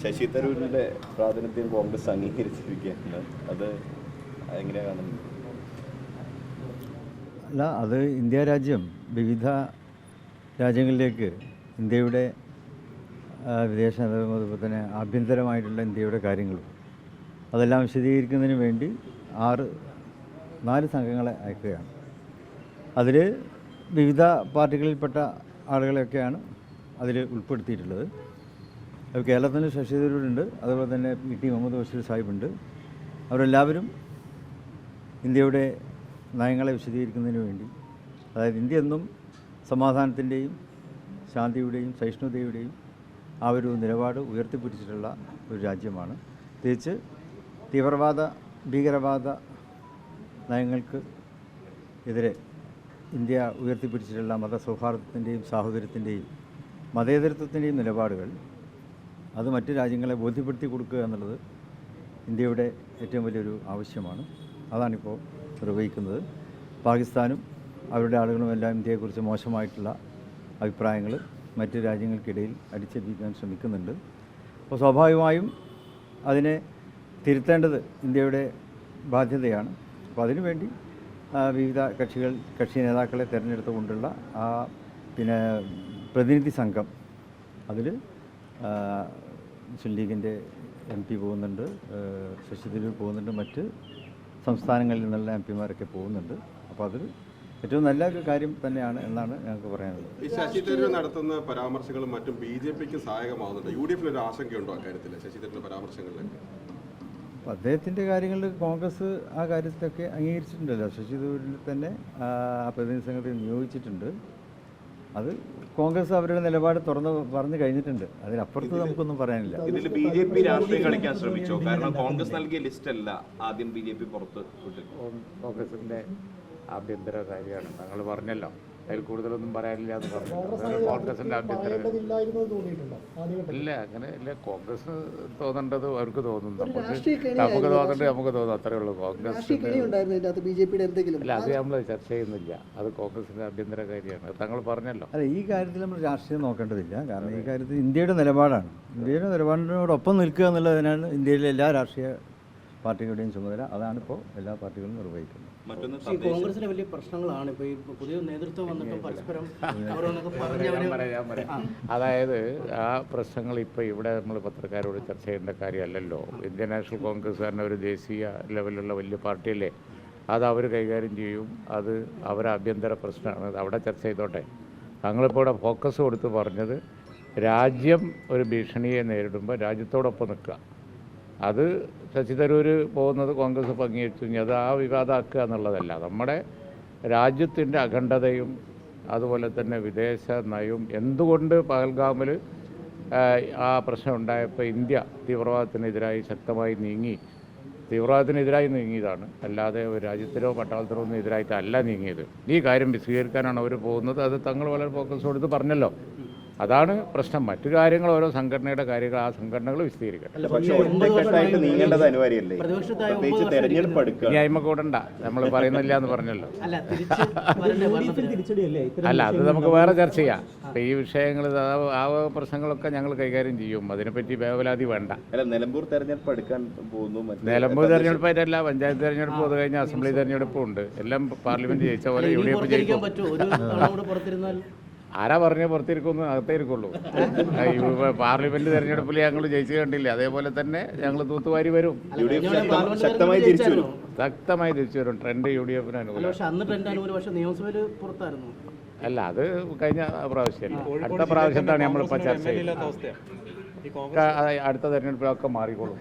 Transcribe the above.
ശശി തരൂരിന്റെ പ്രാതിനിധ്യം കോൺഗ്രസ് അംഗീകരിച്ചിരിക്കുകയാണ്. അത് എങ്ങനെയാണ്? അല്ല അത് ഇന്ത്യ രാജ്യം വിവിധ രാജ്യങ്ങളിലേക്ക് ഇന്ത്യയുടെ വിദേശ നയവും അതുപോലെ തന്നെ ആഭ്യന്തരമായിട്ടുള്ള ഇന്ത്യയുടെ കാര്യങ്ങളും അതെല്ലാം വിശദീകരിക്കുന്നതിന് വേണ്ടി ആറ് നാല് സംഘങ്ങളെ അയക്കുകയാണ്. അതിൽ വിവിധ പാർട്ടികളിൽപ്പെട്ട ആളുകളെയൊക്കെയാണ് അതിൽ ഉൾപ്പെടുത്തിയിട്ടുള്ളത്. കേരളത്തിൽ ശശി തരൂരുണ്ട് അതുപോലെ തന്നെ പി ടി മുഹമ്മദ് ബഷീർ സാഹിബുണ്ട്. അവരെല്ലാവരും ഇന്ത്യയുടെ നയങ്ങളെ വിശദീകരിക്കുന്നതിന് വേണ്ടി അതായത് ഇന്ത്യ എന്നും സമാധാനത്തിന്റെയും ശാന്തിയുടെയും സഹിഷ്ണുതയുടെയും ആ ഒരു നിലപാട് ഉയർത്തിപ്പിടിച്ചിട്ടുള്ള ഒരു രാജ്യമാണ്. പ്രത്യേകിച്ച് തീവ്രവാദ ഭീകരവാദ നയങ്ങൾക്ക് എതിരെ ഇന്ത്യ ഉയർത്തിപ്പിടിച്ചിട്ടുള്ള മതസൗഹാർദ്ദത്തിന്റെയും സാഹോദര്യത്തിന്റെയും മതേതരത്വത്തിന്റെയും നിലപാടുകൾ അത് മറ്റ് രാജ്യങ്ങളെ ബോധ്യപ്പെടുത്തി കൊടുക്കുക എന്നുള്ളത് ഇന്ത്യയുടെ ഏറ്റവും വലിയൊരു ആവശ്യമാണ്. അതാണിപ്പോൾ നിർവഹിക്കുന്നത്. പാകിസ്ഥാനും അവരുടെ ആളുകളും എല്ലാം ഇന്ത്യയെക്കുറിച്ച് മോശമായിട്ടുള്ള അഭിപ്രായങ്ങൾ മറ്റ് രാജ്യങ്ങൾക്കിടയിൽ അടിച്ചേൽപ്പിക്കാൻ ശ്രമിക്കുന്നുണ്ട്. അപ്പോൾ സ്വാഭാവികമായും അതിനെ തിരുത്തേണ്ടത് ഇന്ത്യയുടെ ബാധ്യതയാണ്. അപ്പോൾ അതിനുവേണ്ടി വിവിധ കക്ഷികൾ കക്ഷി നേതാക്കളെ തിരഞ്ഞെടുത്തുകൊണ്ടുള്ള ആ പിന്നെ പ്രതിനിധി സംഘം അതിൽ മുസ്ലിം ലീഗിന്റെ എം പി പോകുന്നുണ്ട് ശശി തരൂർ പോകുന്നുണ്ട് മറ്റ് സംസ്ഥാനങ്ങളിൽ നിന്നുള്ള എം പിമാരൊക്കെ പോകുന്നുണ്ട്. അപ്പോൾ അതിൽ ഏറ്റവും നല്ല ഒരു കാര്യം തന്നെയാണ് എന്നാണ് ഞങ്ങൾക്ക് പറയാനുള്ളത്. ഈ ശശി തരൂർ നടത്തുന്ന പരാമർശങ്ങളും മറ്റും ബി ജെ പിക്ക് സഹായകമാവുന്നുണ്ട്? യു ഡി എഫിൽ ഒരു ആശങ്കയുണ്ടോ അക്കാര്യത്തിൽ ശശി തരൂരിന്റെ പരാമർശങ്ങളിലൊക്കെ അപ്പോൾ അദ്ദേഹത്തിന്റെ കാര്യങ്ങളിൽ കോൺഗ്രസ് ആ കാര്യത്തിലൊക്കെ അംഗീകരിച്ചിട്ടുണ്ടല്ലോ. ശശി തരൂരിൽ തന്നെ ആ പ്രതിനിധി സംഘത്തെ നിയോഗിച്ചിട്ടുണ്ട്. അത് കോൺഗ്രസ് അവരുടെ നിലപാട് തുറന്ന് പറഞ്ഞു കഴിഞ്ഞിട്ടുണ്ട്. അതിനപ്പുറത്ത് നമുക്കൊന്നും പറയാനില്ല. ഇതിൽ ബി ജെ പി രാഷ്ട്രീയം കളിക്കാൻ ശ്രമിച്ചോ? കാരണം കോൺഗ്രസ് നൽകിയ ലിസ്റ്റ് അല്ല ആദ്യം ബി ജെ പി പുറത്ത് കോൺഗ്രസിന്റെ ആഭ്യന്തര കാര്യമാണ്. ഞങ്ങൾ പറഞ്ഞല്ലോ. അതിൽ കൂടുതലൊന്നും പറയാനില്ല എന്ന് പറഞ്ഞു. കോൺഗ്രസിന്റെ ആഭ്യന്തര ഇല്ല അങ്ങനെ ഇല്ല. കോൺഗ്രസ് തോന്നേണ്ടത് അവർക്ക് തോന്നുന്നു നമുക്ക് നമുക്ക് തോന്നേണ്ടത് നമുക്ക് തോന്നും. അത്രേ ഉള്ളൂ. കോൺഗ്രസ് അല്ല അത് നമ്മൾ ചർച്ച ചെയ്യുന്നില്ല. അത് കോൺഗ്രസിന്റെ ആഭ്യന്തര കാര്യമാണ്. താങ്കൾ പറഞ്ഞല്ലോ. അല്ല ഈ കാര്യത്തിൽ നമ്മൾ രാഷ്ട്രീയം നോക്കേണ്ടതില്ല. കാരണം ഈ കാര്യത്തിൽ ഇന്ത്യയുടെ നിലപാടാണ്. ഇന്ത്യയുടെ നിലപാടിനോടൊപ്പം നിൽക്കുക എന്നുള്ളതിനാണ് ഇന്ത്യയിലെ എല്ലാ രാഷ്ട്രീയ പാർട്ടികളുടെയും ചുമതല അതാണിപ്പോൾ എല്ലാ പാർട്ടികളും നിർവഹിക്കുന്നത്. ഈ കോൺഗ്രസിലെ വലിയ പ്രശ്നങ്ങളാണ് ഇപ്പോൾ ഈ പുതിയ നേതൃത്വം വന്നിട്ട് പരസ്പരം അവരോടൊക്കെ പറഞ്ഞ് ഞാൻ അവർ പറയാം ഞാൻ പറയാം. അതായത് ആ പ്രശ്നങ്ങൾ ഇപ്പോൾ ഇവിടെ നമ്മൾ പത്രക്കാരോട് ചർച്ച ചെയ്യേണ്ട കാര്യമല്ലല്ലോ. ഇന്ത്യൻ നാഷണൽ കോൺഗ്രസ് തന്നെ ഒരു ദേശീയ ലെവലിലുള്ള വലിയ പാർട്ടിയല്ലേ. അത് അവർ കൈകാര്യം ചെയ്യും. അത് അവരെ ആഭ്യന്തര പ്രശ്നമാണ്. അത് അവിടെ ചർച്ച ചെയ്തോട്ടെ. താങ്കളിപ്പോൾ ഇവിടെ ഫോക്കസ് കൊടുത്ത് പറഞ്ഞത് രാജ്യം ഒരു ഭീഷണിയെ നേരിടുമ്പോൾ രാജ്യത്തോടൊപ്പം നിൽക്കുക. അത് ശശി തരൂർ പോകുന്നത് കോൺഗ്രസ് പങ്കിച്ചു അത് ആ വിവാദമാക്കുക എന്നുള്ളതല്ല. നമ്മുടെ രാജ്യത്തിന്റെ അഖണ്ഡതയും അതുപോലെ തന്നെ വിദേശ നയവും എന്തുകൊണ്ട് പഹൽഗാമിൽ ആ പ്രശ്നം ഉണ്ടായപ്പോൾ ഇന്ത്യ തീവ്രവാദത്തിനെതിരായി ശക്തമായി നീങ്ങി തീവ്രവാദത്തിനെതിരായി നീങ്ങിയതാണ്. അല്ലാതെ ഒരു രാജ്യത്തിനോ പട്ടാളത്തിനോ ഒന്നും എതിരായിട്ടല്ല നീങ്ങിയത്. ഈ കാര്യം വിശദീകരിക്കാനാണ് അവർ പോകുന്നത്. അത് തങ്ങൾ വളരെ ഫോക്കസ് കൊടുത്ത് പറഞ്ഞല്ലോ. അതാണ് പ്രശ്നം. മറ്റു കാര്യങ്ങൾ ഓരോ സംഘടനയുടെ കാര്യങ്ങൾ ആ സംഘടനകൾ വിശദീകരിക്കട്ടെ അയിമ കൂടണ്ട. നമ്മൾ പറയുന്നില്ല എന്ന് പറഞ്ഞല്ലോ. അല്ല അത് നമുക്ക് വേറെ ചർച്ച ചെയ്യാം. അപ്പൊ ഈ വിഷയങ്ങൾ ആ പ്രശ്നങ്ങളൊക്കെ ഞങ്ങൾ കൈകാര്യം ചെയ്യും. അതിനെപ്പറ്റി വേവലാതി വേണ്ട. അല്ല നിലമ്പൂർ തെരഞ്ഞെടുപ്പ് പോകുന്നു മറ്റ് നിലമ്പൂർ തെരഞ്ഞെടുപ്പായിട്ടല്ല പഞ്ചായത്ത് തെരഞ്ഞെടുപ്പ് അത് കഴിഞ്ഞ അസംബ്ലി തെരഞ്ഞെടുപ്പും ഉണ്ട് എല്ലാം പാർലമെന്റ് ജയിച്ച പോലെ യു ഡി എഫ് ജയിക്കും. ആരാ പറഞ്ഞ പുറത്തിരിക്കുന്നു അകത്തേ ഇരിക്കുള്ളൂ. പാർലമെന്റ് തെരഞ്ഞെടുപ്പിൽ ഞങ്ങൾ ജയിച്ചു കണ്ടില്ല? അതേപോലെ തന്നെ ഞങ്ങൾ തൂത്തുവാരി വരും. യു ഡി എഫ് ശക്തമായി തിരിച്ചു വരും. ശക്തമായി തിരിച്ചു വരും. ട്രെൻഡ് യു ഡി എഫിന് അനുകൂലം. അന്ന് ട്രെൻഡ് അനുകൂലം നിയമസഭയിൽ പുറത്തായിരുന്നു. അല്ല അത് കഴിഞ്ഞ പ്രാവശ്യമല്ല അടുത്ത പ്രാവശ്യത്താണ് നമ്മളിപ്പോൾ ചർച്ച ചെയ്യുന്നത്? അടുത്ത തെരഞ്ഞെടുപ്പിലൊക്കെ മാറിക്കോളും.